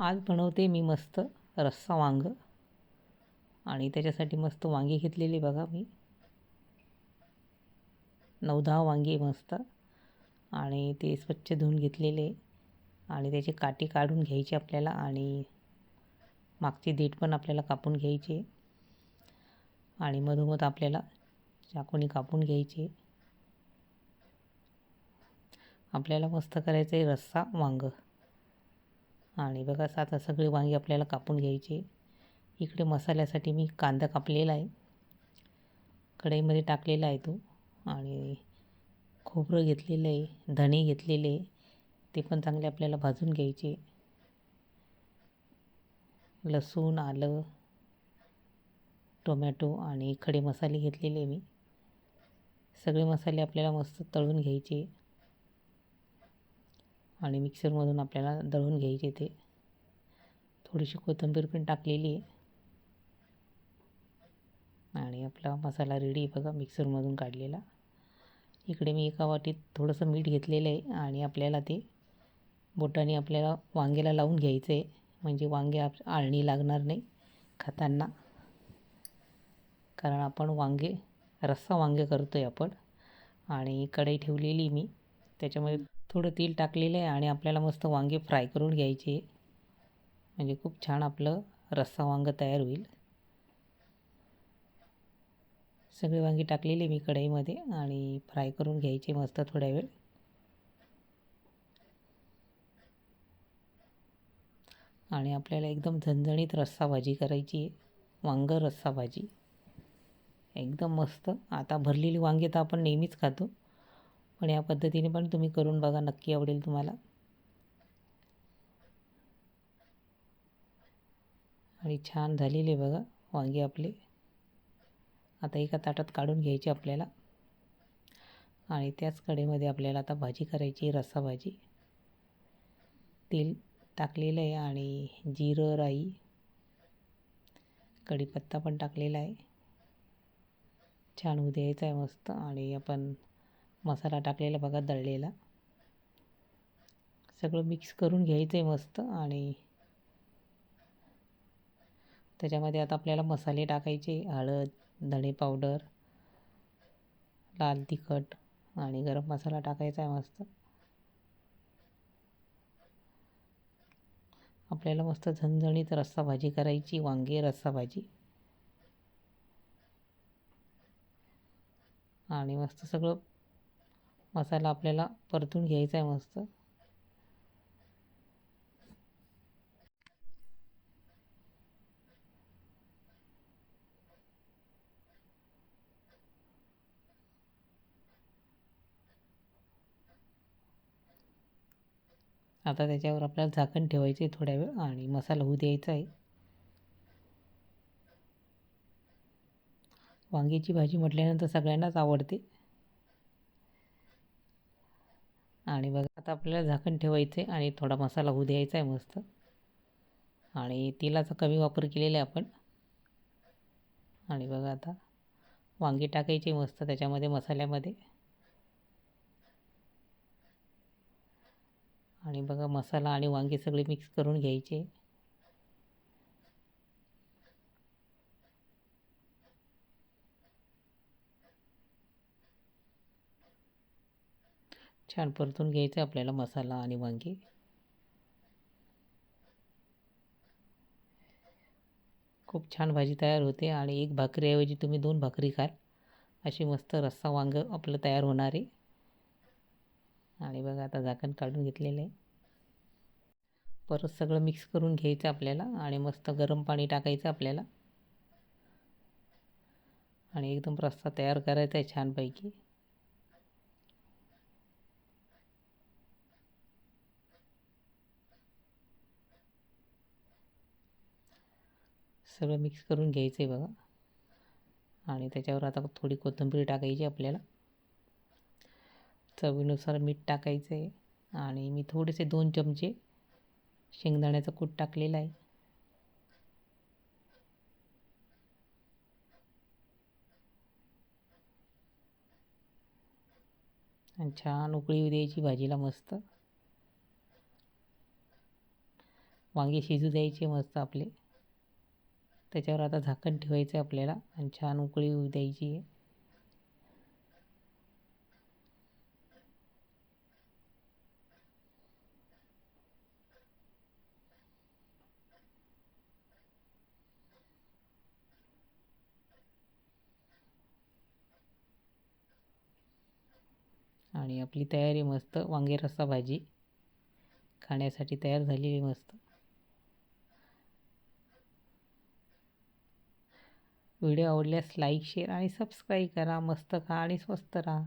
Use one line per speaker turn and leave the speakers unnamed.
आज बनवते मी मस्त रस्सा वांग. आणि त्याच्यासाठी मस्त वांगी घेतलेली बघा मी. नऊ दहा वांगी मस्त. आणि ते स्वच्छ धुवून घेतलेले. आणि त्याची काठी काढून घ्यायची आपल्याला आणि मागची देठ पण आपल्याला कापून घ्यायची. आणि मधोमध आपल्याला चाकूने कापून घ्यायचे. आपल्याला मस्त करायचं आहे रस्सा वांग. आणि बघा आता सगळी वांगी आपल्याला कापून घ्यायचे. इकडे मसाल्यासाठी मी कांदा कापलेला आहे. कढईमध्ये टाकलेला आहे तो. आणि खोबरं घेतलेलं आहे धणे घेतलेले ते पण चांगले आपल्याला भाजून घ्यायचे. लसूण आलं टोमॅटो आणि खडे मसाले घेतलेले मी. सगळे मसाले आपल्याला मस्त तळून घ्यायचे. आणि मिक्सरमधून आपल्याला दळून घ्यायचे ते. थोडीशी कोथिंबीर पण टाकलेली आहे. आणि आपला मसाला रेडी बघा मिक्सरमधून काढलेला. इकडे मी एका वाटीत थोडंसं मीठ घेतलेलं आहे आणि आपल्याला ते बोटाने आपल्याला वांग्याला लावून घ्यायचं आहे. म्हणजे वांगे आप आळणी लागणार नाही खाताना. कारण आपण वांगे रस्सा वांगे करतो आहे आपण. आणि कढई ठेवलेली मी. त्याच्यामध्ये थोडं तेल टाकलेलं आहे आणि आपल्याला मस्त वांगे फ्राय करून घ्यायचे. म्हणजे खूप छान आपलं रस्सा वांगं तयार होईल. सगळे वांगी टाकलेले मी कढईमध्ये आणि फ्राय करून घ्यायचे मस्त थोड्या वेळ. आणि आपल्याला एकदम झणझणीत रस्सा भाजी करायची आहे. वांगं रस्सा भाजी. एकदम मस्त. आता भरलेली वांगी तर आपण नेहमीच खातो. पण या पद्धतीने पण तुम्ही करून बघा नक्की आवडेल तुम्हाला. आणि छान झालेले बघा वांगे आपले. आता एका ताटात काढून घ्यायचे आपल्याला. आणि त्याच कढईमध्ये आपल्याला आता भाजी करायची रस्सा भाजी. तेल टाकलेलं आहे आणि जिरं राई कढीपत्ता पण टाकलेला आहे. छान उद्यायचा आहे मस्त आणि आपण मसाला टाकलेला बघा दळलेला. सगळं मिक्स करून घ्यायचं आहे मस्त आणि त्याच्यामध्ये आता आपल्याला मसाले टाकायचे हळद धणे पावडर लाल तिखट आणि गरम मसाला टाकायचा आहे मस्त. आपल्याला मस्त झणझणीत रस्सा भाजी करायची वांगे रस्सा भाजी. आणि मस्त सगळं मसाला आपल्याला परतून घ्यायचा आहे मस्त. आता त्याच्यावर आपल्याला झाकण ठेवायचे आहे थोड्या वेळ आणि मसाला होऊ द्यायचा आहे. वांग्याची भाजी म्हटल्यानंतर सगळ्यांनाच आवडते. आणि बघा आता आपल्याला झाकण ठेवायचं आहे आणि थोडा मसाला होऊ द्यायचा आहे मस्त. आणि तेलाचा कमी वापर केलेला आहे आपण. आणि बघा आता वांगी टाकायची मस्त त्याच्यामध्ये मसाल्यामध्ये. आणि बघा मसाला आणि वांगी सगळे मिक्स करून घ्यायचे. छान परतून घ्यायचं आपल्याला मसाला आणि वांगी. खूप छान भाजी तयार होते आणि एक भाकरीऐवजी तुम्ही दोन भाकरी खाल. अशी मस्त रस्सा वांगं आपलं तयार होणार आहे. आणि बघा आता झाकण काढून घेतलेलं आहे. परत सगळं मिक्स करून घ्यायचं आपल्याला आणि मस्त गरम पाणी टाकायचं आपल्याला. आणि एकदम रस्सा तयार करायचा आहे छानपैकी. सगळं मिक्स करून घ्यायचं आहे बघा. आणि त्याच्यावर आता थोडी कोथिंबीर टाकायची आपल्याला. चवीनुसार मीठ टाकायचं आहे आणि मी थोडेसे दोन चमचे शेंगदाण्याचं कूट टाकलेलं आहे. आणि छान उकळी द्यायची भाजीला मस्त. वांगे शिजू द्यायचे मस्त आपले. त्याच्यावर आता झाकण ठेवायचं आहे आपल्याला आणि छान उकळी येऊ द्यायची आहे. आणि आपली तयारी मस्त वांगे रस्सा भाजी खाण्यासाठी तयार झालेली मस्त. व्हिडिओ आवडल्यास लाईक शेअर आणि सबस्क्राईब करा. मस्त खा आणि स्वस्त राहा.